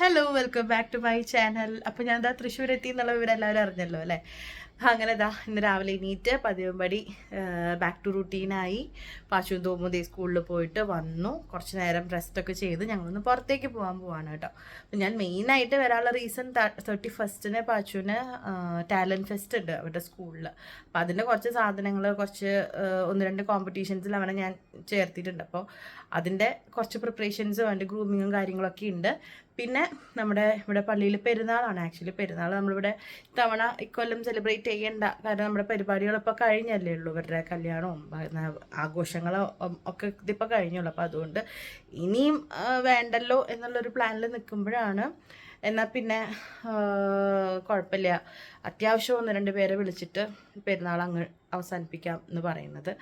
Hello welcome back to my channel അപ്പോൾ ഞാൻ എന്താ തൃശ്ശൂർ എത്തി എന്നുള്ള വിവരം എല്ലാവരും അറിഞ്ഞല്ലോ അല്ലേ? അങ്ങനെ ഇതാ ഇന്ന് രാവിലെ എണീറ്റ് പതിവുംപടി ബാക്ക് ടു റുട്ടീനായി പാശു തോമുദേ സ്കൂളിൽ പോയിട്ട് വന്നു. കുറച്ച് നേരം റെസ്റ്റൊക്കെ ചെയ്ത് ഞങ്ങളൊന്ന് പുറത്തേക്ക് പോകാൻ പോവാണ് കേട്ടോ. അപ്പം ഞാൻ മെയിനായിട്ട് വരാനുള്ള റീസൺ തേർട്ടി ഫസ്റ്റിന് പാച്ചുവിന് ടാലന്റ് ഫെസ്റ്റ് ഉണ്ട് അവരുടെ സ്കൂളിൽ അപ്പോൾ അതിന്റെ കുറച്ച് സാധനങ്ങൾ കുറച്ച് ഒന്ന് രണ്ട് കോമ്പറ്റീഷൻസിൽ അവനെ ഞാൻ ചേർത്തിട്ടുണ്ട്. അപ്പോൾ അതിന്റെ കുറച്ച് പ്രിപ്പറേഷൻസും അതിന്റെ ഗ്രൂമിങ്ങും കാര്യങ്ങളൊക്കെ ഉണ്ട്. പിന്നെ നമ്മുടെ ഇവിടെ പള്ളിയിൽ പെരുന്നാളാണ്. ആക്ച്വലി പെരുന്നാൾ നമ്മളിവിടെ ഇത്തവണ ഇക്കൊല്ലം സെലിബ്രേറ്റ് ചെയ്യണ്ട. കാരണം നമ്മുടെ പരിപാടികളിപ്പോൾ കഴിഞ്ഞല്ലേ ഉള്ളൂ. ഇവരുടെ കല്യാണവും ആഘോഷങ്ങളോ ഒക്കെ ഇതിപ്പോൾ കഴിഞ്ഞുള്ളൂ. അപ്പോൾ അതുകൊണ്ട് ഇനിയും വേണ്ടല്ലോ എന്നുള്ളൊരു പ്ലാനിൽ നിൽക്കുമ്പോഴാണ് എന്നാൽ പിന്നെ കുഴപ്പമില്ല അത്യാവശ്യം ഒന്ന് രണ്ട് പേരെ വിളിച്ചിട്ട് പെരുന്നാൾ അങ്ങ് അവസാനിപ്പിക്കാം എന്ന് പറയുന്നത്.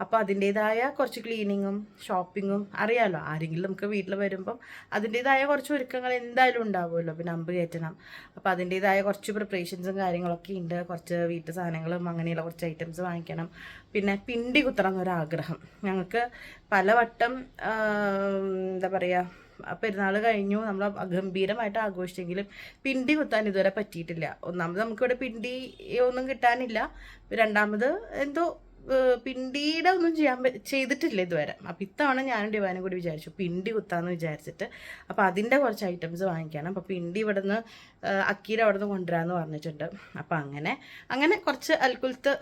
അപ്പോൾ അതിന്റേതായ കുറച്ച് ക്ലീനിങ്ങും ഷോപ്പിങ്ങും അറിയാമല്ലോ ആരെങ്കിലും നമുക്ക് വീട്ടിൽ വരുമ്പം അതിന്റേതായ കുറച്ച് ഒരുക്കങ്ങൾ എന്തായാലും ഉണ്ടാവുമല്ലോ. പിന്നെ അമ്പ് കയറ്റണം. അപ്പോൾ അതിന്റേതായ കുറച്ച് പ്രിപ്പറേഷൻസും കാര്യങ്ങളൊക്കെ ഉണ്ട്. കുറച്ച് വീട്ടു സാധനങ്ങളും അങ്ങനെയുള്ള കുറച്ച് ഐറ്റംസ് വാങ്ങിക്കണം. പിന്നെ പിണ്ടി കുത്തണം എന്നൊരാഗ്രഹം ഞങ്ങൾക്ക് പലവട്ടം എന്താ പറയുക പെരുന്നാൾ കഴിഞ്ഞു. നമ്മൾ ഗംഭീരമായിട്ട് ആഘോഷിച്ചെങ്കിലും പിണ്ടി കുത്താൻ ഇതുവരെ പറ്റിയിട്ടില്ല. ഒന്നാമത് നമുക്കിവിടെ പിണ്ടി ഒന്നും കിട്ടാനില്ല. രണ്ടാമത് എന്തോ പിണ്ടിയുടെ ഒന്നും ചെയ്യാൻ ചെയ്തിട്ടില്ല ഇതുവരെ. അപ്പം ഇത്തവണ ഞാനും ഡിവാനും കൂടി വിചാരിച്ചു പിണ്ടി കുത്താന്ന് വിചാരിച്ചിട്ട്. അപ്പം അതിന്റെ കുറച്ച് ഐറ്റംസ് വാങ്ങിക്കണം. അപ്പം പിണ്ടി ഇവിടെ നിന്ന് അക്കീര അവിടെ നിന്ന് കൊണ്ടുവരാമെന്ന് പറഞ്ഞിട്ടുണ്ട്. അപ്പം അങ്ങനെ അങ്ങനെ കുറച്ച് അൽക്കുലത്ത്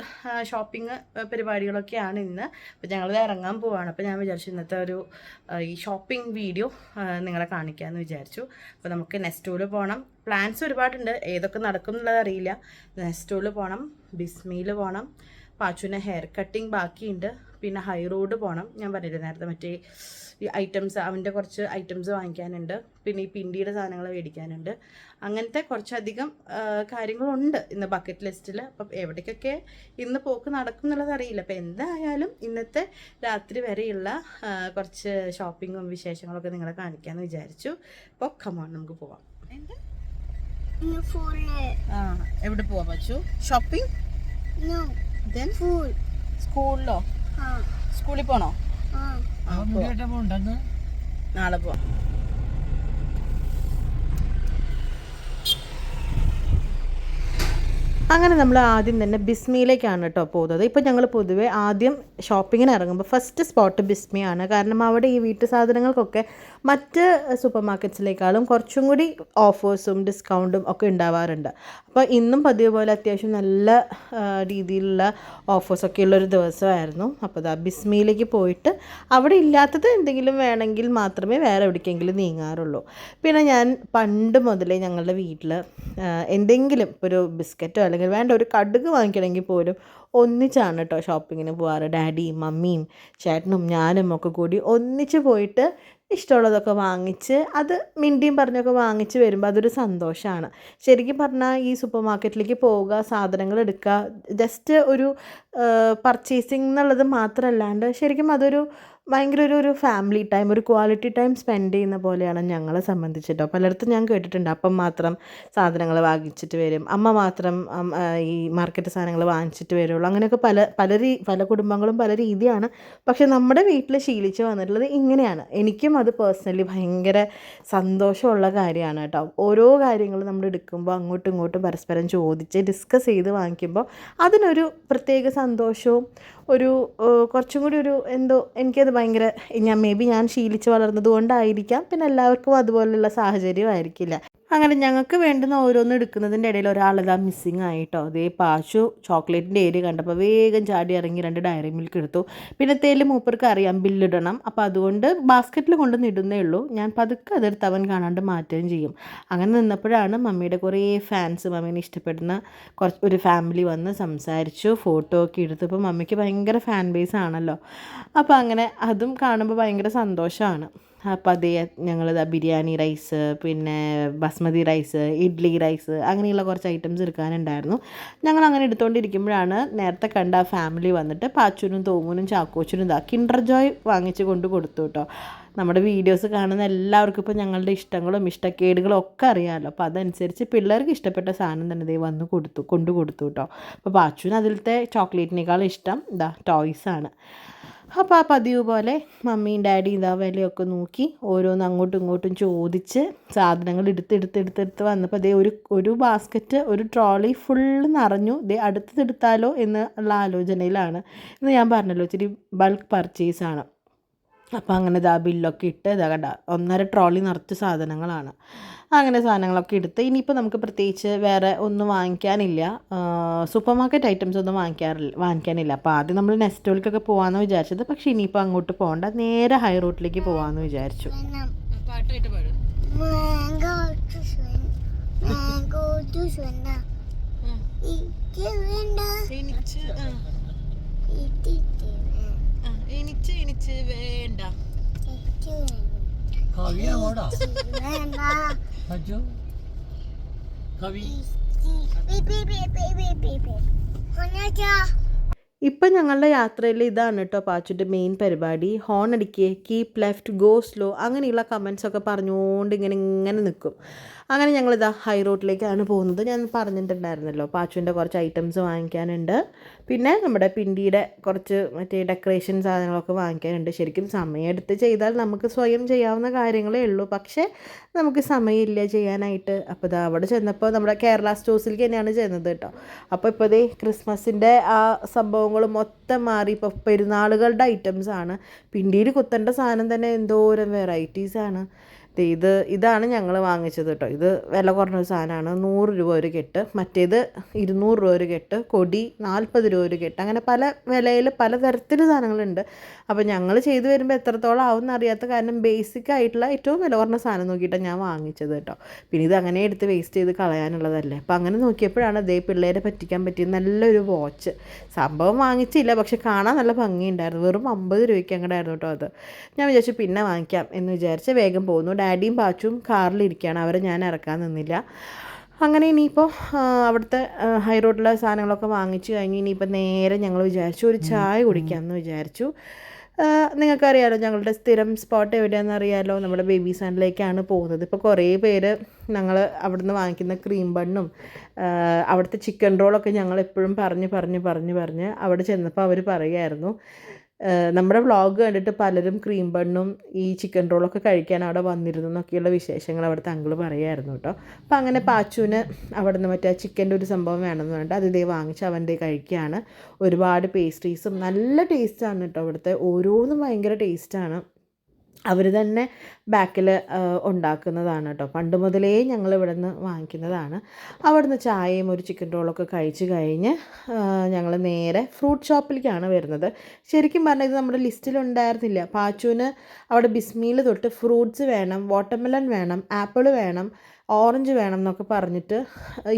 ഷോപ്പിംഗ് പരിപാടികളൊക്കെയാണ് ഇന്ന്. അപ്പം ഞങ്ങൾ ഇറങ്ങാൻ പോവാണ്. അപ്പം ഞാൻ വിചാരിച്ചു ഇന്നത്തെ ഒരു ഈ ഷോപ്പിംഗ് വീഡിയോ നിങ്ങളെ കാണിക്കാമെന്ന് വിചാരിച്ചു. അപ്പോൾ നമുക്ക് നെസ്റ്റോയിൽ പോകണം പ്ലാൻസ് ഒരുപാടുണ്ട്. ഏതൊക്കെ നടക്കും എന്നുള്ളത് അറിയില്ല നെസ്റ്റോയിൽ പോകണം ബിസ്മിയിൽ പോകണം പാച്ചുവിന് ഹെയർ കട്ടിങ് ബാക്കിയുണ്ട്. പിന്നെ ഹൈ റോഡ് പോകണം ഞാൻ പറഞ്ഞില്ല നേരത്തെ മറ്റേ ഈ ഐറ്റംസ് അവന്റെ കുറച്ച് ഐറ്റംസ് വാങ്ങിക്കാനുണ്ട്. പിന്നെ ഈ പിണ്ടിയുടെ സാധനങ്ങൾ മേടിക്കാനുണ്ട്. അങ്ങനത്തെ കുറച്ചധികം കാര്യങ്ങളുണ്ട് ഇന്ന് ബക്കറ്റ് ലിസ്റ്റിൽ അപ്പം എവിടേക്കൊക്കെ ഇന്ന് പോക്ക് നടക്കും എന്നുള്ളതറിയില്ല അപ്പം എന്തായാലും ഇന്നത്തെ രാത്രി വരെയുള്ള കുറച്ച് ഷോപ്പിങ്ങും വിശേഷങ്ങളൊക്കെ നിങ്ങളെ കാണിക്കാമെന്ന് വിചാരിച്ചു. അപ്പോൾ കമോൺ നമുക്ക് പോവാം. എവിടെ പോവാ പച്ചു? Shopping then food. സ്കൂളിലോ. സ്കൂളിൽ പോണോ. നാളെ പോവാം അങ്ങനെ നമ്മൾ ആദ്യം തന്നെ ബിസ്മിയിലേക്കാണ് കേട്ടോ പോകുന്നത്. ഇപ്പോൾ ഞങ്ങൾ പൊതുവേ ആദ്യം ഷോപ്പിങ്ങിന് ഇറങ്ങുമ്പോൾ ഫസ്റ്റ് സ്പോട്ട് ബിസ്മിയാണ്. കാരണം അവിടെ ഈ വീട്ടു സാധനങ്ങൾക്കൊക്കെ മറ്റ് സൂപ്പർ മാർക്കറ്റ്സിലേക്കാളും കുറച്ചും കൂടി ഓഫേഴ്സും ഡിസ്കൗണ്ടും ഒക്കെ ഉണ്ടാവാറുണ്ട്. അപ്പോൾ ഇന്നും പതിവ് പോലെ അത്യാവശ്യം നല്ല രീതിയിലുള്ള ഓഫേഴ്സൊക്കെ ഉള്ളൊരു ദിവസമായിരുന്നു. അപ്പോൾ അതാ ബിസ്മിയിലേക്ക് പോയിട്ട് അവിടെ ഇല്ലാത്തത് എന്തെങ്കിലും വേണമെങ്കിൽ മാത്രമേ വേറെ എവിടേക്കെങ്കിലും നീങ്ങാറുള്ളൂ. പിന്നെ ഞാൻ പണ്ട് മുതലേ ഞങ്ങളുടെ വീട്ടിൽ എന്തെങ്കിലും ഒരു ബിസ്ക്കറ്റോ അല്ലെങ്കിൽ വേണ്ട ഒരു കടുക് വാങ്ങിക്കണമെങ്കിൽ പോലും ഒന്നിച്ചാണ് കേട്ടോ ഷോപ്പിങ്ങിന് പോവാറ്. ഡാഡിയും മമ്മിയും ചേട്ടനും ഞാനും ഒക്കെ കൂടി ഒന്നിച്ച് പോയിട്ട് ഇഷ്ടമുള്ളതൊക്കെ വാങ്ങിച്ച് അത് മിണ്ടിയും പറഞ്ഞൊക്കെ വാങ്ങിച്ച് വരുമ്പോൾ അതൊരു സന്തോഷമാണ്. ശരിക്കും പറഞ്ഞാൽ ഈ സൂപ്പർ മാർക്കറ്റിലേക്ക് പോവുക സാധനങ്ങൾ എടുക്കുക ജസ്റ്റ് ഒരു പർച്ചേസിങ് എന്നുള്ളത് മാത്രമല്ലാണ്ട് ശരിക്കും അതൊരു ഭയങ്കര ഒരു ഒരു ഫാമിലി ടൈം ഒരു ക്വാളിറ്റി ടൈം സ്പെൻഡ് ചെയ്യുന്ന പോലെയാണ് ഞങ്ങളെ സംബന്ധിച്ചിട്ടോ. പലയിടത്തും ഞാൻ കേട്ടിട്ടുണ്ട് അപ്പം മാത്രം സാധനങ്ങൾ വാങ്ങിച്ചിട്ട് വരും. അമ്മ മാത്രം ഈ മാർക്കറ്റ് സാധനങ്ങൾ വാങ്ങിച്ചിട്ട് വരുള്ളൂ. അങ്ങനെയൊക്കെ പല പല രീ പല കുടുംബങ്ങളും പല രീതിയാണ്. പക്ഷെ നമ്മുടെ വീട്ടിൽ ശീലിച്ച് വന്നിട്ടുള്ളത് ഇങ്ങനെയാണ്. എനിക്കും അത് പേഴ്സണലി ഭയങ്കര സന്തോഷമുള്ള കാര്യമാണ് കേട്ടോ. ഓരോ കാര്യങ്ങളും നമ്മൾ എടുക്കുമ്പോൾ അങ്ങോട്ടും ഇങ്ങോട്ടും പരസ്പരം ചോദിച്ച് ഡിസ്കസ് ചെയ്ത് വാങ്ങിക്കുമ്പോൾ അതിനൊരു പ്രത്യേക സന്തോഷവും ഒരു കുറച്ചും കൂടി ഒരു എന്തോ എനിക്കത് ഭയങ്കര ഞാൻ മേ ബി ഞാൻ ശീലിച്ച് വളർന്നത് കൊണ്ടായിരിക്കാം. പിന്നെ എല്ലാവർക്കും അതുപോലെയുള്ള സാഹചര്യം ആയിരിക്കില്ല അങ്ങനെ ഞങ്ങൾക്ക് വേണ്ടുന്ന ഓരോന്നും എടുക്കുന്നതിന്റെ ഇടയിൽ ഒരാളിതാ മിസ്സിങ് ആയിട്ടോ. അതേ പാശു ചോക്ലേറ്റിന്റെ ഏരിയ കണ്ടപ്പോൾ വേഗം ചാടി ഇറങ്ങി രണ്ട് ഡയറി മിൽക്ക് എടുത്തു. പിന്നെ തേൽ മൂപ്പർക്ക് അറിയാം ബില്ലിടണം അപ്പോൾ അതുകൊണ്ട് ബാസ്ക്കറ്റിൽ കൊണ്ട് ഇടുന്നേ ഉള്ളൂ. ഞാൻ പതുക്കെ അതെടുത്ത് അവൻ കാണാണ്ട് മാറ്റുകയും ചെയ്യും. അങ്ങനെ നിന്നപ്പോഴാണ് മമ്മിയുടെ കുറേ ഫാൻസ് മമ്മീനെ ഇഷ്ടപ്പെടുന്ന കുറച്ച് ഒരു ഫാമിലി വന്ന് സംസാരിച്ചു ഫോട്ടോ ഒക്കെ എടുത്തു. ഇപ്പോൾ മമ്മിക്ക് ഭയങ്കര ഫാൻ ബേസ് ആണല്ലോ. അപ്പോൾ അങ്ങനെ അതും കാണുമ്പോൾ ഭയങ്കര സന്തോഷമാണ്. അപ്പോൾ അതേ ഞങ്ങളിതാ ബിരിയാണി റൈസ് പിന്നെ ബസ്മതി റൈസ് ഇഡ്ഡലി റൈസ് അങ്ങനെയുള്ള കുറച്ച് ഐറ്റംസ് എടുക്കാനുണ്ടായിരുന്നു. ഞങ്ങൾ അങ്ങനെ എടുത്തുകൊണ്ടിരിക്കുമ്പോഴാണ് നേരത്തെ കണ്ട ഫാമിലി വന്നിട്ട് പാച്ചൂനും തോമൂനും ചാക്കോച്ചനും ഇതാ കിൻഡർ ജോയ് വാങ്ങിച്ച് കൊണ്ട് കൊടുത്തു കേട്ടോ നമ്മുടെ വീഡിയോസ് കാണുന്ന എല്ലാവർക്കും ഇപ്പോൾ ഞങ്ങളുടെ ഇഷ്ടങ്ങളും ഇഷ്ടക്കേടുകളും ഒക്കെ അറിയാമല്ലോ. അപ്പോൾ അതനുസരിച്ച് പിള്ളേർക്ക് ഇഷ്ടപ്പെട്ട സാധനം തന്നെ ദേ വന്ന് കൊടുത്തു കൊണ്ടു കൊടുത്തു കേട്ടോ അപ്പോൾ പാച്ചുവിന് അതിലത്തെ ചോക്ലേറ്റിനേക്കാളും ഇഷ്ടം ഇതാ ടോയ്സാണ് അപ്പോൾ ആ പതിവ് പോലെ മമ്മിയും ഡാഡിയും ഇതാ വിലയൊക്കെ നോക്കി ഓരോന്ന് അങ്ങോട്ടും ഇങ്ങോട്ടും ചോദിച്ച് സാധനങ്ങൾ എടുത്ത് എടുത്ത് എടുത്ത് എടുത്ത് വന്നപ്പോൾ അതേ ഒരു ഒരു ബാസ്ക്കറ്റ് ഒരു ട്രോളി ഫുള്ള് നിറഞ്ഞു. ഇതേ അടുത്തതെടുത്താലോ എന്നുള്ള ആലോചനയിലാണ്. ഇന്ന് ഞാൻ പറഞ്ഞല്ലോ ഇച്ചിരി ബൾക്ക് പർച്ചേസാണ് അപ്പോൾ അങ്ങനെ ഇതാ ബില്ലൊക്കെ ഇട്ട് ഇതാ കണ്ട ഒന്നര ട്രോളി നിറച്ച് സാധനങ്ങളാണ്. അങ്ങനെ സാധനങ്ങളൊക്കെ എടുത്ത് ഇനിയിപ്പോൾ നമുക്ക് പ്രത്യേകിച്ച് വേറെ ഒന്നും വാങ്ങിക്കാനില്ല. സൂപ്പർ മാർക്കറ്റ് ഐറ്റംസ് ഒന്നും വാങ്ങിക്കാറില്ല വാങ്ങിക്കാനില്ല. അപ്പോൾ ആദ്യം നമ്മൾ നെസ്റ്റോളിക്കൊക്കെ പോകാമെന്ന് വിചാരിച്ചത് പക്ഷേ ഇനിയിപ്പോൾ അങ്ങോട്ട് പോകണ്ട. നേരെ ഹൈ റോഡിലേക്ക് പോകാമെന്ന് വിചാരിച്ചു. വേണം മാംഗോ ജ്യൂസ് വേണ്ട. ഇത് വേണ്ട. എനിച്ച് ഇത് ഇത് വേണം എനിച്ച് എനിച്ച് വേണ്ട ഇത് വേണം കവി അങ്ങോട്ടാ ഇത് വേണ്ട അജു കവി ഇപ്പം ഞങ്ങളുടെ യാത്രയിൽ ഇതാണ് കേട്ടോ പാച്ചുന്റെ മെയിൻ പരിപാടി. ഹോൺ അടിക്കുക കീപ് ലെഫ്റ്റ് ഗോ സ്ലോ അങ്ങനെയുള്ള കമൻസ് ഒക്കെ പറഞ്ഞുകൊണ്ട് ഇങ്ങനെ ഇങ്ങനെ നിൽക്കും. അങ്ങനെ ഞങ്ങളിതാ ഹൈ റോഡിലേക്കാണ് പോകുന്നത്. ഞാൻ പറഞ്ഞിട്ടുണ്ടായിരുന്നല്ലോ പാച്ചുവിന്റെ കുറച്ച് ഐറ്റംസ് വാങ്ങിക്കാനുണ്ട്. പിന്നെ നമ്മുടെ പിണ്ടിയുടെ കുറച്ച് മറ്റേ ഡെക്കറേഷൻ സാധനങ്ങളൊക്കെ വാങ്ങിക്കാനുണ്ട്. ശരിക്കും സമയമെടുത്ത് ചെയ്താൽ നമുക്ക് സ്വയം ചെയ്യാവുന്ന കാര്യങ്ങളേ ഉള്ളൂ. പക്ഷേ നമുക്ക് സമയമില്ല ചെയ്യാനായിട്ട്. അപ്പോൾ ഇതാ അവിടെ ചെന്നപ്പോൾ നമ്മുടെ കേരള സ്റ്റോഴ്സിലേക്ക് തന്നെയാണ് ചെന്നത് കേട്ടോ. അപ്പോൾ ഇപ്പോൾ ഇതേ ക്രിസ്മസിന്റെ ആ സംഭവങ്ങൾ മൊത്തം മാറി. ഇപ്പോൾ പെരുന്നാളുകളുടെ ഐറ്റംസ് ആണ്. പിണ്ടിയിൽ കുത്തേണ്ട സാധനം തന്നെ എന്തോരം വെറൈറ്റീസാണ് ഇത് ഇതാണ് ഞങ്ങൾ വാങ്ങിച്ചത് കേട്ടോ. ഇത് വില കുറഞ്ഞൊരു സാധനമാണ്. നൂറ് രൂപ ഒരു കെട്ട്. മറ്റേത് ഇരുന്നൂറ് രൂപ ഒരു കെട്ട്. കൊടി നാൽപ്പത് രൂപ ഒരു കെട്ട്. അങ്ങനെ പല വിലയിൽ പല തരത്തിൽ സാധനങ്ങളുണ്ട്. അപ്പോൾ ഞങ്ങൾ ചെയ്തു വരുമ്പോൾ എത്രത്തോളം ആവും എന്നറിയാത്ത കാരണം ബേസിക് ആയിട്ടുള്ള ഏറ്റവും വില കുറഞ്ഞ സാധനം നോക്കിയിട്ടാണ് ഞാൻ വാങ്ങിച്ചത് കേട്ടോ. പിന്നെ ഇത് അങ്ങനെ എടുത്ത് വേസ്റ്റ് ചെയ്ത് കളയാനുള്ളതല്ലേ. അപ്പോൾ അങ്ങനെ നോക്കിയപ്പോഴാണ് അതേ പിള്ളേരെ പറ്റിക്കാൻ പറ്റിയ നല്ലൊരു വാച്ച് സംഭവം വാങ്ങിച്ചില്ല പക്ഷെ കാണാൻ നല്ല ഭംഗിയുണ്ടായിരുന്നു. വെറും അമ്പത് രൂപയ്ക്ക് അങ്ങോട്ടായിരുന്നു കേട്ടോ അത്. ഞാൻ വിചാരിച്ചു പിന്നെ വാങ്ങിക്കാം എന്ന് വിചാരിച്ച് വേഗം പോകുന്നു ഡാഡിയും പാച്ചും കാറിലിരിക്കുകയാണ്. അവരെ ഞാൻ ഇറക്കാൻ നിന്നില്ല. അങ്ങനെ ഇനിയിപ്പോൾ അവിടുത്തെ ഹൈ റോഡിലെ സാധനങ്ങളൊക്കെ വാങ്ങിച്ചു കഴിഞ്ഞ് ഇനിയിപ്പോൾ നേരെ ഞങ്ങൾ വിചാരിച്ചു ഒരു ചായ കുടിക്കാമെന്ന് വിചാരിച്ചു. നിങ്ങൾക്കറിയാലോ ഞങ്ങളുടെ സ്ഥിരം സ്പോട്ട് എവിടെയാണെന്ന് അറിയാലോ നമ്മുടെ ബേബി സാൻഡിലേക്കാണ് പോകുന്നത്. ഇപ്പോൾ കുറേ പേര് ഞങ്ങൾ അവിടുന്ന് വാങ്ങിക്കുന്ന ക്രീം ബണ്ണും അവിടുത്തെ ചിക്കൻ റോളൊക്കെ ഞങ്ങൾ എപ്പോഴും പറഞ്ഞ് പറഞ്ഞ് പറഞ്ഞ് പറഞ്ഞ് അവിടെ ചെന്നപ്പോൾ അവർ പറയുമായിരുന്നു നമ്മുടെ വ്ളോഗ് കണ്ടിട്ട് പലരും ക്രീം ബണ്ണും ഈ ചിക്കൻ റോളൊക്കെ കഴിക്കാൻ അവിടെ വന്നിരുന്നു എന്നൊക്കെയുള്ള വിശേഷങ്ങൾ അവിടുത്തെ അങ്കിൾ പറയായിരുന്നു കേട്ടോ. അപ്പോൾ അങ്ങനെ പാച്ചുവിന് അവിടെ നിന്ന് മറ്റേ ചിക്കന്റെ ഒരു സംഭവം വേണമെന്ന് പറഞ്ഞിട്ട് അത് ഇതേ വാങ്ങിച്ച് അവന്റെ കഴിക്കുകയാണ്. ഒരുപാട് പേസ്ട്രീസും നല്ല ടേസ്റ്റാണ് കേട്ടോ അവിടുത്തെ. ഓരോന്നും ഭയങ്കര ടേസ്റ്റാണ് അവർ തന്നെ ബാക്കിൽ ഉണ്ടാക്കുന്നതാണ് കേട്ടോ പണ്ട് മുതലേ ഞങ്ങൾ ഇവിടെ നിന്ന് വാങ്ങിക്കുന്നതാണ്. അവിടെ നിന്ന് ചായയും ഒരു ചിക്കൻ റോളൊക്കെ കഴിച്ച് കഴിഞ്ഞ് ഞങ്ങൾ നേരെ ഫ്രൂട്ട് ഷോപ്പിലേക്കാണ് വരുന്നത്. ശരിക്കും പറഞ്ഞാൽ ഇത് നമ്മുടെ ലിസ്റ്റിലുണ്ടായിരുന്നില്ല പാച്ചുവിന് അവിടെ ബിസ്മിയിൽ തൊട്ട് ഫ്രൂട്ട്സ് വേണം വാട്ടർമെലൺ വേണം ആപ്പിൾ വേണം ഓറഞ്ച് വേണം എന്നൊക്കെ പറഞ്ഞിട്ട്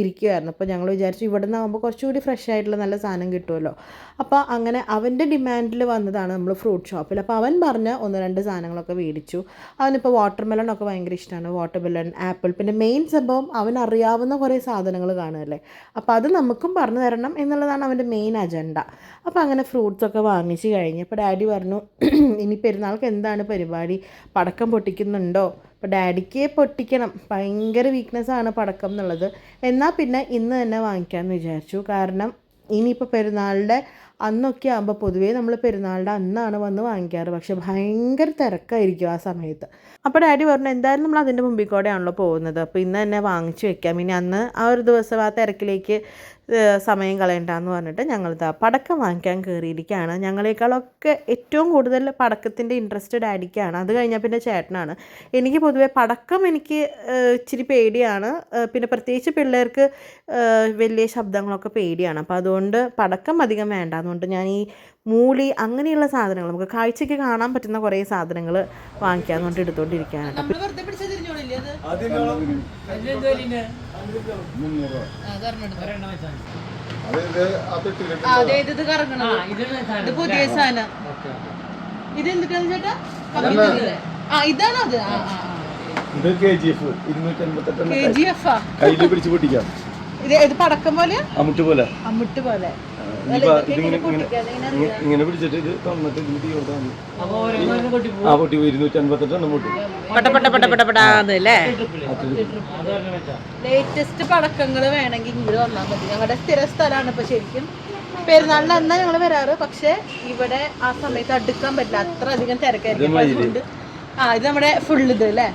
ഇരിക്കുമായിരുന്നു അപ്പോൾ ഞങ്ങൾ വിചാരിച്ചു ഇവിടെ നിന്നാകുമ്പോൾ കുറച്ചുകൂടി ഫ്രഷ് ആയിട്ടുള്ള നല്ല സാധനം കിട്ടുമല്ലോ അപ്പോൾ അങ്ങനെ അവന്റെ ഡിമാൻഡിൽ വന്നതാണ് നമ്മൾ ഫ്രൂട്ട് ഷോപ്പിൽ അപ്പോൾ അവൻ പറഞ്ഞ ഒന്ന് രണ്ട് സാധനങ്ങളൊക്കെ മേടിച്ചു. അവനിപ്പോൾ വാട്ടർമെലൺ ഒക്കെ ഭയങ്കര ഇഷ്ടമാണ് വാട്ടർ മെലൺ ആപ്പിൾ പിന്നെ മെയിൻ സംഭവം അവൻ അറിയാവുന്ന കുറേ സാധനങ്ങൾ കാണുമല്ലേ അപ്പോൾ അത് നമുക്കും പറഞ്ഞു തരണം എന്നുള്ളതാണ് അവന്റെ മെയിൻ അജണ്ട അപ്പോൾ അങ്ങനെ ഫ്രൂട്ട്സൊക്കെ വാങ്ങിച്ച് കഴിഞ്ഞ് അപ്പോൾ ഡാഡി പറഞ്ഞു ഇനി പെരുന്നാൾക്ക് എന്താണ് പരിപാടി? പടക്കം പൊട്ടിക്കുന്നുണ്ടോ? അപ്പോൾ ഡാഡിക്ക് പൊട്ടിക്കണം. ഭയങ്കര വീക്ക്നെസ്സാണ് പടക്കം എന്നുള്ളത്. എന്നാൽ പിന്നെ ഇന്ന് തന്നെ വാങ്ങിക്കാമെന്ന് വിചാരിച്ചു. കാരണം ഇനിയിപ്പോൾ പെരുന്നാളിന്റെ അന്നൊക്കെ ആകുമ്പോൾ പൊതുവേ നമ്മൾ പെരുന്നാളുടെ അന്നാണ് വന്ന് വാങ്ങിക്കാറ്. പക്ഷെ ഭയങ്കര തിരക്കായിരിക്കും ആ സമയത്ത്. അപ്പോൾ ഡാഡി പറഞ്ഞു എന്തായാലും നമ്മൾ അതിന്റെ മുമ്പിൽ കൂടെയാണല്ലോ പോകുന്നത്. അപ്പോൾ ഇന്ന് തന്നെ വാങ്ങിച്ചു വെക്കാം. ഇനി അന്ന് ആ ഒരു ദിവസം ആ തിരക്കിലേക്ക് സമയം കളയണ്ടെന്ന് പറഞ്ഞിട്ട് ഞങ്ങളിതാ പടക്കം വാങ്ങിക്കാൻ കയറിയിരിക്കുകയാണ് ഞങ്ങളെക്കാളൊക്കെ ഏറ്റവും കൂടുതൽ പടക്കത്തിന്റെ ഇൻട്രസ്റ്റ് ഡാഡിക്കാണ്. അത് കഴിഞ്ഞാൽ പിന്നെ ചേട്ടനാണ്. എനിക്ക് പൊതുവേ പടക്കം എനിക്ക് ഇച്ചിരി പേടിയാണ്. പിന്നെ പ്രത്യേകിച്ച് പിള്ളേർക്ക് വലിയ ശബ്ദങ്ങളൊക്കെ പേടിയാണ്. അപ്പോൾ അതുകൊണ്ട് പടക്കം അധികം വേണ്ടാന്നുകൊണ്ട് ഞാൻ ഈ മൂളി അങ്ങനെയുള്ള സാധനങ്ങൾ നമുക്ക് കാഴ്ചയ്ക്ക് കാണാൻ പറ്റുന്ന കുറേ സാധനങ്ങൾ വാങ്ങിക്കാന്ന് കൊണ്ട് എടുത്തുകൊണ്ടിരിക്കുകയാണ് പുതിയ സാധനം. ഓക്കെ ഇത് എന്തിട്ടാണ് ചേട്ടാ? ആ ഇതാണ് അത്. ആ ഇത് കെ ജി എഫ് ഇരുന്നൂറ്റി അൻപത്തെട്ട് കെ ജി എഫ് ആ. കയ്യിൽ പിടിച്ച് പൊട്ടിക്കാം. ഇത് ഇത് പടക്കം പോലെ? അമുട്ട് പോലെ. അമുട്ട് പോലെ. ഇങ്ങനെ പിടിച്ചിട്ട് ഇത് തന്നിട്ട് ഇതിന് തീ കൊടുത്താൽ ആ പൊട്ടി ഇരുന്നൂറ്റി അൻപത്തെട്ടെണ്ണം പൊട്ടി. ലേറ്റസ്റ്റ് പടക്കങ്ങൾ വേണമെങ്കിൽ ഇങ്ങോട്ട് വന്നാൽ മതി. ഞങ്ങളുടെ സ്ഥിര സ്ഥലമാണ് ഇപ്പൊ ശരിക്കും. പെരുന്നാളിന് അന്നാ ഞങ്ങൾ വരാറ് പക്ഷെ ഇവിടെ ആ സമയത്ത് അടുക്കാൻ പറ്റില്ല. അത്ര അധികം തിരക്കായിരിക്കും. അതുകൊണ്ട് ആ ഇത് നമ്മുടെ ഫുൾ ഇത് അല്ലേ?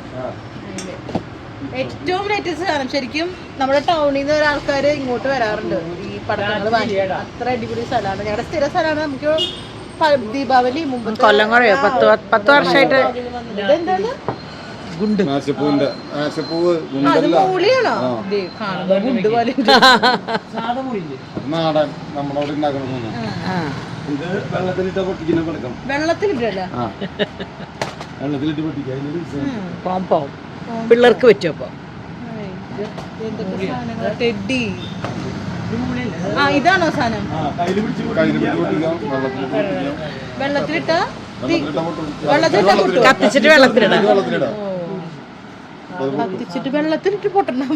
ഏറ്റവും ലേറ്റസ്റ്റ് സാധനം. ശരിക്കും നമ്മുടെ ടൗണിൽ നിന്ന് ഒരാൾക്കാർ ഇങ്ങോട്ട് വരാറുണ്ട്. ഈ വാങ്ങിക്കാൻ അത്ര അടിപൊളി സ്ഥലമാണ്. ഞങ്ങളുടെ സ്ഥിര സ്ഥലമാണ് നമുക്ക് ദീപാവലി മുമ്പ് കൊല്ലം കുറയോ? പത്ത് പത്ത് വർഷമായിട്ട് ഇതെന്താണ്? ഗുണ്ട്. പോലെ നാടൻ ഇത് വെള്ളത്തിലിട്ട പൊട്ടിക്കുന്ന പടക്കം. വെള്ളത്തിലിട്ടല്ല വെള്ളത്തിലിട്ട് പിള്ളേർക്ക് പറ്റുമോ ടെഡി. ആ ഇതാണോ സാധനം? വെള്ളത്തിലിട്ട് വെള്ളത്തിലിട്ട കത്തിച്ചിട്ട് വെള്ളത്തിലിടാം. കത്തിച്ചിട്ട് വെള്ളത്തിലിട്ട് പൊട്ടണം.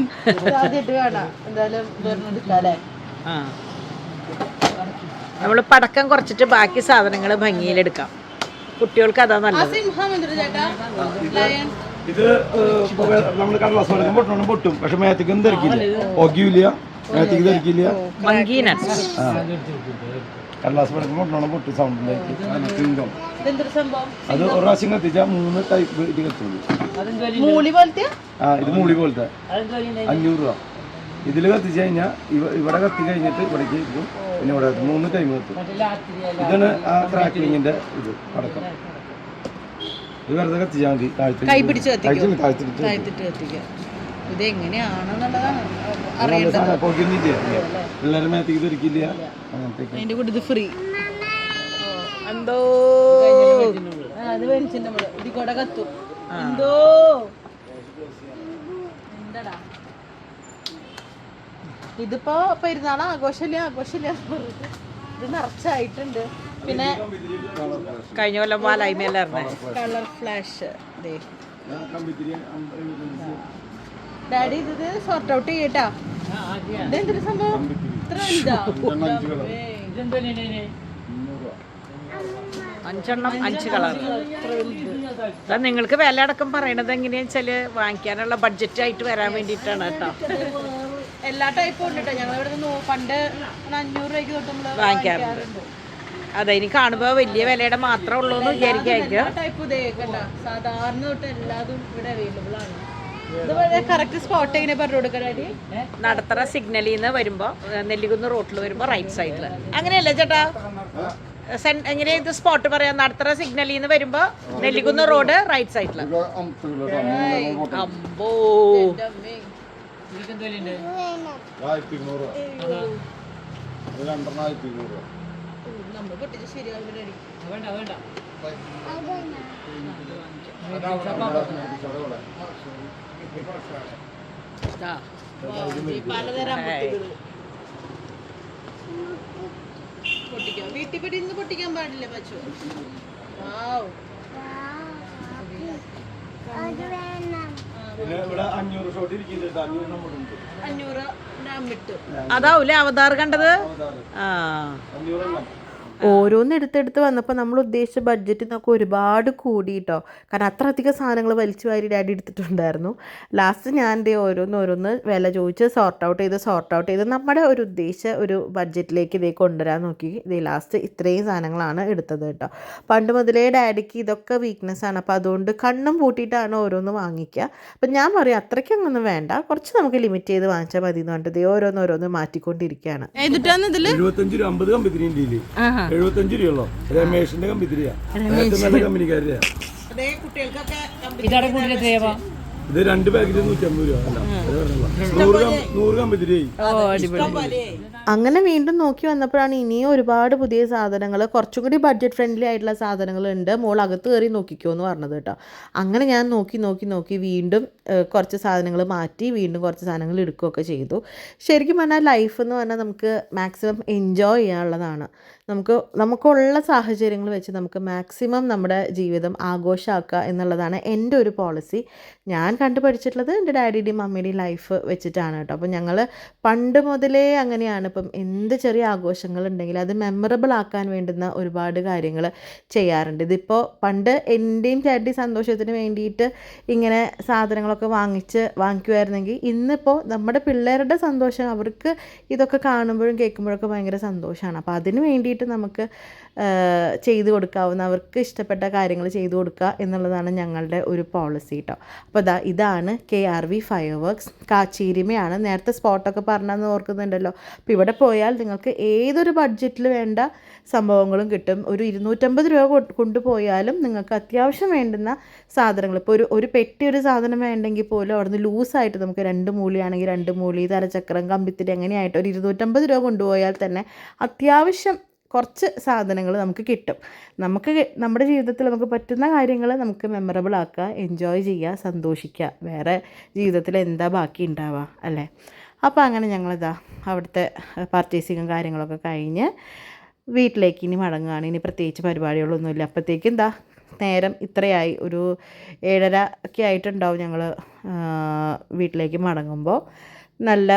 ആദ്യമായിട്ട് കാണാം. എന്തായാലും ഇതൊരെണ്ണം നമ്മൾ നമ്മൾ പടക്കം കുറച്ചിട്ട് ബാക്കി സാധനങ്ങൾ ഭംഗിയിലെടുക്കാം. കുട്ടികൾക്ക് അതാ നല്ല നല്ലത്. ഇത് നമ്മൾ കടലാസ് പൊട്ടണം പൊട്ടും. പക്ഷെ മേത്തേക്കൊന്നും തിരക്കില്ല. ഒകിയില്ല മേത്തേക്ക് ധരിക്കില്ല മങ്കീനൻ ആ കടലാസ് പടക്കം പൊട്ടണം പൊട്ടും സൗണ്ടിലേക്ക്. സംഭവം? അത് ഒരു പ്രാവശ്യം കത്തിച്ചാൽ മൂന്ന് ടൈപ്പ് ഇത് കത്തുള്ളൂ. അതെന്തോ മൂളി പോലത്തെ? ആ ഇത് മൂളി പോലത്തെ. അതെന്തോ അഞ്ഞൂറ് രൂപ. ഇതിൽ കത്തിച്ചു കഴിഞ്ഞാൽ ഇവിടെ കത്തി കഴിഞ്ഞിട്ട് ഇവിടേക്ക് ഇതും പിന്നെ ഇവിടെ കത്തും. മൂന്ന് ടൈം കത്തും. ഇതാണ് ആ ക്രാക്കിങ്ങിന്റെ ഇത് പടക്കം. ഇത് വെറുതെ കത്തിച്ചാൽ മതി. താഴ്ത്തി കൈ പിടിച്ച് കത്തിക്കും? താഴ്ത്തിട്ട് താഴ്ത്തിട്ട് കത്തിക്കാം. ഇത് എങ്ങനെയാണെന്നുള്ളതാണ് അറിയേണ്ടത്. സാധനം? പൊക്കുന്നില്ല പിള്ളേരെ മേത്തേക്ക് ധരിക്കില്ല അങ്ങനത്തെ അതിന്റെ കൂടെ ഇത് ഫ്രീ. എന്തോ? അത് വലിച്ചിട്ട് നമ്മൾ. ഇത് കൂടെ കത്തും. എന്തോ? എന്താടാ? ഇതിപ്പോ പെരുന്നാൾ ആഘോഷല്ലേ ആഘോഷല്ലേ ഇത് നിറച്ചായിട്ടുണ്ട്. പിന്നെ കഴിഞ്ഞ കൊല്ലം പാലായ്മയല്ലായിരുന്നേ കളർ ഫ്ലാഷ്. ഡാഡി ഇത് സോർട്ട് ഔട്ട് ചെയ്യട്ടാ. ഇതെന്തൊരു സംഭവം? ഇത്ര അഞ്ചെണ്ണം അഞ്ച് കളർ. നിങ്ങൾക്ക് വില അടക്കം പറയണത് എങ്ങനെയാ വെച്ചാൽ വാങ്ങിക്കാനുള്ള ബഡ്ജറ്റ് ആയിട്ട് വരാൻ വേണ്ടിട്ടാണ് കേട്ടോ. എല്ലാ ടൈപ്പും ഉണ്ട് കേട്ടോ ഞങ്ങൾ ഇവിടെ പണ്ട് അഞ്ഞൂറ് രൂപയ്ക്ക് തൊട്ട് വാങ്ങിക്കാറുണ്ട്. അതെ ഇനി കാണുമ്പോ വലിയ വിലയുടെ മാത്രമേ ഉള്ളൂ എന്ന് കണ്ട സാധാരണ തൊട്ട് എല്ലാതും ഇവിടെ അവൈലബിൾ ആണ്. കറക്റ്റ് സ്പോട്ട് എങ്ങനെ പറഞ്ഞു നടത്തറ സിഗ്നലിൽ നിന്ന് വരുമ്പോ നെല്ലികുന്ന് നെല്ലിക്കുന്ന് റോട്ടിൽ വരുമ്പോ റൈറ്റ് സൈഡിൽ അങ്ങനെയല്ലേ ചേട്ടാ? സെൻ എങ്ങനെയാ ഇത് സ്പോട്ട് പറയാം? നടത്തറ സിഗ്നലിൽ നിന്ന് വരുമ്പോ നെല്ലിക്കുന്ന് റോഡ് റൈറ്റ് സൈഡിൽ അമ്പോ. വേണ്ട വേണ്ട. പലതരം അമ്പത്തുകൾ. പൊട്ടിക്കാം. വീട്ടിൽ പിടി ഇന്ന് പൊട്ടിക്കാൻ പാടില്ല പച്ചു വാവ്. അതാവൂലേ അവതാർ കണ്ടത്? ആ. ഓരോന്ന് എടുത്തെടുത്ത് വന്നപ്പോൾ നമ്മൾ ഉദ്ദേശിച്ച ബഡ്ജറ്റ് നമുക്ക് ഒരുപാട് കൂടി കേട്ടോ കാരണം അത്ര അധികം സാധനങ്ങൾ വലിച്ചു വാരി ഡാഡി എടുത്തിട്ടുണ്ടായിരുന്നു. ലാസ്റ്റ് ഞാൻ ദേ ഓരോന്ന് ഓരോന്ന് വില ചോദിച്ച് സോർട്ട് ഔട്ട് ചെയ്ത് സോർട്ട് ഔട്ട് ചെയ്ത് നമ്മുടെ ഒരു ഉദ്ദേശിച്ച ഒരു ബഡ്ജറ്റിലേക്ക് ഇതേ കൊണ്ടുവരാൻ നോക്കി. ഇതേ ലാസ്റ്റ് ഇത്രയും സാധനങ്ങളാണ് എടുത്തത് കേട്ടോ. പണ്ട് മുതലേ ഡാഡിക്ക് ഇതൊക്കെ വീക്ക്നെസ് ആണ്. അപ്പോൾ അതുകൊണ്ട് കണ്ണും പൂട്ടിയിട്ടാണ് ഓരോന്ന് വാങ്ങിക്കുക. അപ്പം ഞാൻ പറയും അത്രയ്ക്കൊന്നും വേണ്ട. കുറച്ച് നമുക്ക് ലിമിറ്റ് ചെയ്ത് വാങ്ങിച്ചാൽ മതി എന്ന് പറഞ്ഞിട്ട് ദേ ഓരോന്ന് ഓരോന്ന് മാറ്റിക്കൊണ്ടിരിക്കുകയാണ്. എന്നിട്ടാണ് ഇതിൽ എഴുപത്തഞ്ച് രൂപയുള്ളൂ രമേഷിന്റെ കമ്പിത്തിരിയാ ഏറ്റവും നല്ല കമ്പനിക്കാരിയാ. ഇത് രണ്ട് പാക്കറ്റ് നൂറ്റമ്പത് രൂപ. നൂറ് നൂറ് കമ്പിത്തിരിയായി അങ്ങനെ വീണ്ടും നോക്കി വന്നപ്പോഴാണ് ഇനിയും ഒരുപാട് പുതിയ സാധനങ്ങൾ. കുറച്ചും കൂടി ബഡ്ജറ്റ് ഫ്രണ്ട്ലി ആയിട്ടുള്ള സാധനങ്ങൾ ഉണ്ട് മോൾ അകത്ത് കയറി നോക്കിക്കോ എന്ന് പറഞ്ഞത് കേട്ടോ. അങ്ങനെ ഞാൻ നോക്കി നോക്കി നോക്കി വീണ്ടും കുറച്ച് സാധനങ്ങൾ മാറ്റി വീണ്ടും കുറച്ച് സാധനങ്ങൾ എടുക്കുകയൊക്കെ ചെയ്തു. ശരിക്കും പറഞ്ഞാൽ ലൈഫ് എന്ന് പറഞ്ഞാൽ നമുക്ക് മാക്സിമം എൻജോയ് ചെയ്യാനുള്ളതാണ്. നമുക്ക് നമുക്കുള്ള സാഹചര്യങ്ങൾ വെച്ച് നമുക്ക് മാക്സിമം നമ്മുടെ ജീവിതം ആഘോഷമാക്കുക എന്നുള്ളതാണ് എന്റെ ഒരു പോളിസി ഞാൻ കണ്ടു പഠിച്ചിട്ടുള്ളത് എന്റെ ഡാഡിയുടെയും മമ്മിയുടെയും ലൈഫ് വെച്ചിട്ടാണ് കേട്ടോ. അപ്പോൾ ഞങ്ങൾ പണ്ട് മുതലേ അങ്ങനെയാണ്. ഇപ്പം എന്ത് ചെറിയ ആഘോഷങ്ങൾ ഉണ്ടെങ്കിലും അത് മെമ്മറബിൾ ആക്കാൻ വേണ്ടുന്ന ഒരുപാട് കാര്യങ്ങൾ ചെയ്യാറുണ്ട്. ഇതിപ്പോൾ പണ്ട് എന്റെയും ചേട്ടന്റെയും സന്തോഷത്തിന് വേണ്ടിയിട്ട് ഇങ്ങനെ സാധനങ്ങളൊക്കെ വാങ്ങിച്ച് വാങ്ങിക്കുമായിരുന്നെങ്കിൽ ഇന്നിപ്പോൾ നമ്മുടെ പിള്ളേരുടെ സന്തോഷം അവർക്ക് ഇതൊക്കെ കാണുമ്പോഴും കേൾക്കുമ്പോഴൊക്കെ ഭയങ്കര സന്തോഷമാണ് അപ്പോൾ അതിന് വേണ്ടിയിട്ട് നമുക്ക് ചെയ്തു കൊടുക്കാവുന്ന അവർക്ക് ഇഷ്ടപ്പെട്ട കാര്യങ്ങൾ ചെയ്തു കൊടുക്കുക എന്നുള്ളതാണ് ഞങ്ങളുടെ ഒരു പോളിസി കേട്ടോ അപ്പോൾ ഇതാ ഇതാണ് K R V fire works കാച്ചീരിമയാണ്. നേരത്തെ സ്പോട്ടൊക്കെ പറഞ്ഞതെന്ന് ഓർക്കുന്നുണ്ടല്ലോ. അപ്പോൾ ഇവിടെ പോയാൽ നിങ്ങൾക്ക് ഏതൊരു ബഡ്ജറ്റിൽ വേണ്ട സംഭവങ്ങളും കിട്ടും. ഒരു ഇരുന്നൂറ്റമ്പത് രൂപ കൊണ്ടുപോയാലും നിങ്ങൾക്ക് അത്യാവശ്യം വേണ്ടുന്ന സാധനങ്ങൾ. ഇപ്പോൾ ഒരു ഒരു പെട്ടി ഒരു സാധനം വേണ്ടെങ്കിൽ പോലും അവിടുന്ന് ലൂസായിട്ട് നമുക്ക് രണ്ട് മൂളിയാണെങ്കിൽ രണ്ട് മൂളി തലചക്രം കമ്പിത്തിരി എങ്ങനെയായിട്ട് ഒരു ഇരുന്നൂറ്റമ്പത് രൂപ കൊണ്ടുപോയാൽ തന്നെ അത്യാവശ്യം കുറച്ച് സാധനങ്ങൾ നമുക്ക് കിട്ടും. നമുക്ക് നമ്മുടെ ജീവിതത്തിൽ നമുക്ക് പറ്റുന്ന കാര്യങ്ങൾ നമുക്ക് മെമ്മറബിൾ ആക്കുക എൻജോയ് ചെയ്യുക സന്തോഷിക്കുക. വേറെ ജീവിതത്തിൽ എന്താ ബാക്കി ഉണ്ടാവുക അല്ലേ? അപ്പോൾ അങ്ങനെ ഞങ്ങളിതാ അവിടുത്തെ പർച്ചേസിങ്ങും കാര്യങ്ങളൊക്കെ കഴിഞ്ഞ് വീട്ടിലേക്ക് ഇനി മടങ്ങുകയാണ്. ഇനി പ്രത്യേകിച്ച് പരിപാടികളൊന്നുമില്ല. അപ്പോഴത്തേക്കും എന്താ നേരം ഇത്രയായി. ഒരു ഏഴര ഒക്കെ ആയിട്ടുണ്ടാവും ഞങ്ങൾ വീട്ടിലേക്ക് മടങ്ങുമ്പോൾ. നല്ല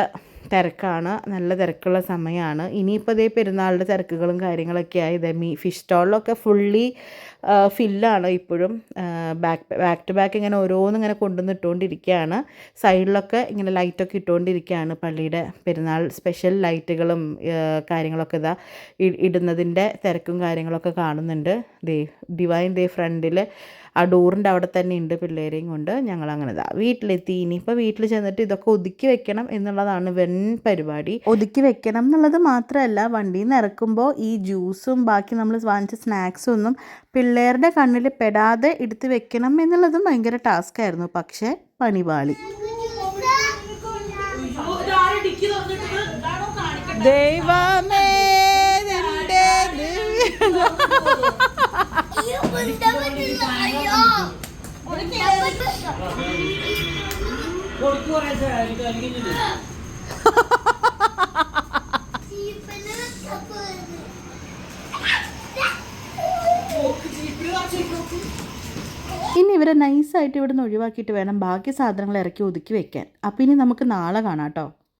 തിരക്കാണ് നല്ല തിരക്കുള്ള സമയമാണ് ഇനിയിപ്പോൾ ഇതേ പെരുന്നാളിന്റെ തിരക്കുകളും കാര്യങ്ങളൊക്കെ ആയി. ഇതേ മീ ഫിഷ് സ്റ്റോളിലൊക്കെ ഫുള്ളി ഫില്ലാണ് ഇപ്പോഴും. ബാക്ക് ബാക്ക് ടു ബാക്ക് ഇങ്ങനെ ഓരോന്നും ഇങ്ങനെ കൊണ്ടുവന്ന് ഇട്ടുകൊണ്ടിരിക്കുകയാണ് സൈഡിലൊക്കെ ഇങ്ങനെ ലൈറ്റൊക്കെ ഇട്ടുകൊണ്ടിരിക്കുകയാണ് പള്ളിയുടെ പെരുന്നാൾ സ്പെഷ്യൽ ലൈറ്റുകളും കാര്യങ്ങളൊക്കെ ഇതാ ഇടുന്നതിന്റെ തിരക്കും കാര്യങ്ങളൊക്കെ കാണുന്നുണ്ട്. ദേ ഡിവൈൻ ദേ ഫ്രണ്ടിൽ ആ ഡോറിന്റെ അവിടെ തന്നെ ഉണ്ട് പിള്ളേരെയും കൊണ്ട് ഞങ്ങൾ അങ്ങനെ ഇതാ വീട്ടിലെത്തി. ഇനിയിപ്പോൾ വീട്ടിൽ ചെന്നിട്ട് ഇതൊക്കെ ഒതുക്കി വെക്കണം എന്നുള്ളതാണ് വെൻ പരിപാടി. ഒതുക്കി വെക്കണം എന്നുള്ളത് മാത്രമല്ല വണ്ടിയിൽ നിന്ന് ഇറക്കുമ്പോൾ ഈ ജ്യൂസും ബാക്കി നമ്മൾ വാങ്ങിച്ച സ്നാക്സും ഒന്നും പിള്ളേരുടെ കണ്ണിൽ പെടാതെ എടുത്ത് വെക്കണം എന്നുള്ളതും ഭയങ്കര ടാസ്ക് ആയിരുന്നു. പക്ഷേ പണിപാളി ദൈവമേ ഇനി ഇവരെ നൈസായിട്ട് ഇവിടെ നിന്ന് ഒഴിവാക്കിയിട്ട് വേണം ബാക്കി സാധനങ്ങൾ ഇറക്കി ഒതുക്കി വെക്കാൻ. അപ്പം ഇനി നമുക്ക് നാളെ കാണാം കേട്ടോ.